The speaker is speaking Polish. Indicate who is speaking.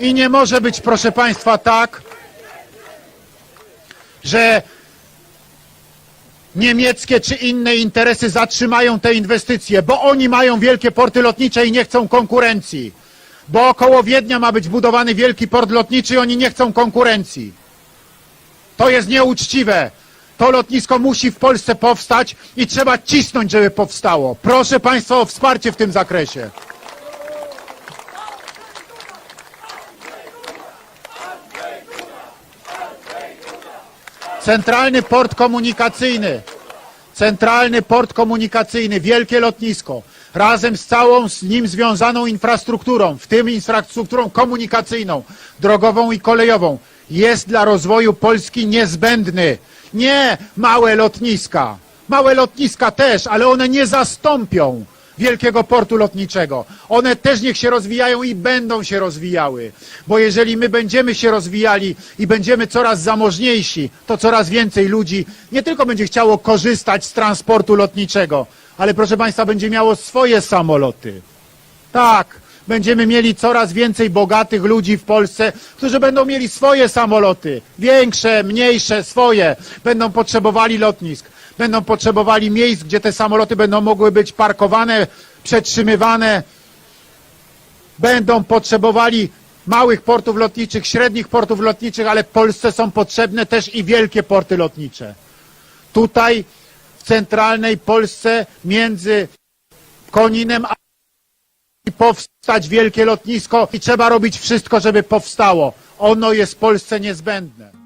Speaker 1: I nie może być, proszę Państwa, tak, że niemieckie czy inne interesy zatrzymają te inwestycje, bo oni mają wielkie porty lotnicze i nie chcą konkurencji. Bo około Wiednia ma być budowany wielki port lotniczy i oni nie chcą konkurencji. To jest nieuczciwe. To lotnisko musi w Polsce powstać i trzeba cisnąć, żeby powstało. Proszę Państwa o wsparcie w tym zakresie. Centralny port komunikacyjny. Centralny port komunikacyjny, wielkie lotnisko, razem z całą z nim związaną infrastrukturą, w tym infrastrukturą komunikacyjną, drogową i kolejową, jest dla rozwoju Polski niezbędny. Nie małe lotniska. Małe lotniska też, ale one nie zastąpią wielkiego portu lotniczego. One też niech się rozwijają i będą się rozwijały. Bo jeżeli my będziemy się rozwijali i będziemy coraz zamożniejsi, to coraz więcej ludzi nie tylko będzie chciało korzystać z transportu lotniczego, ale proszę Państwa, będzie miało swoje samoloty. Tak, będziemy mieli coraz więcej bogatych ludzi w Polsce, którzy będą mieli swoje samoloty. Większe, mniejsze, swoje. Będą potrzebowali lotnisk. Będą potrzebowali miejsc, gdzie te samoloty będą mogły być parkowane, przetrzymywane. Będą potrzebowali małych portów lotniczych, średnich portów lotniczych, ale Polsce są potrzebne też i wielkie porty lotnicze. Tutaj w centralnej Polsce między Koninem a powstać wielkie lotnisko i trzeba robić wszystko, żeby powstało. Ono jest Polsce niezbędne.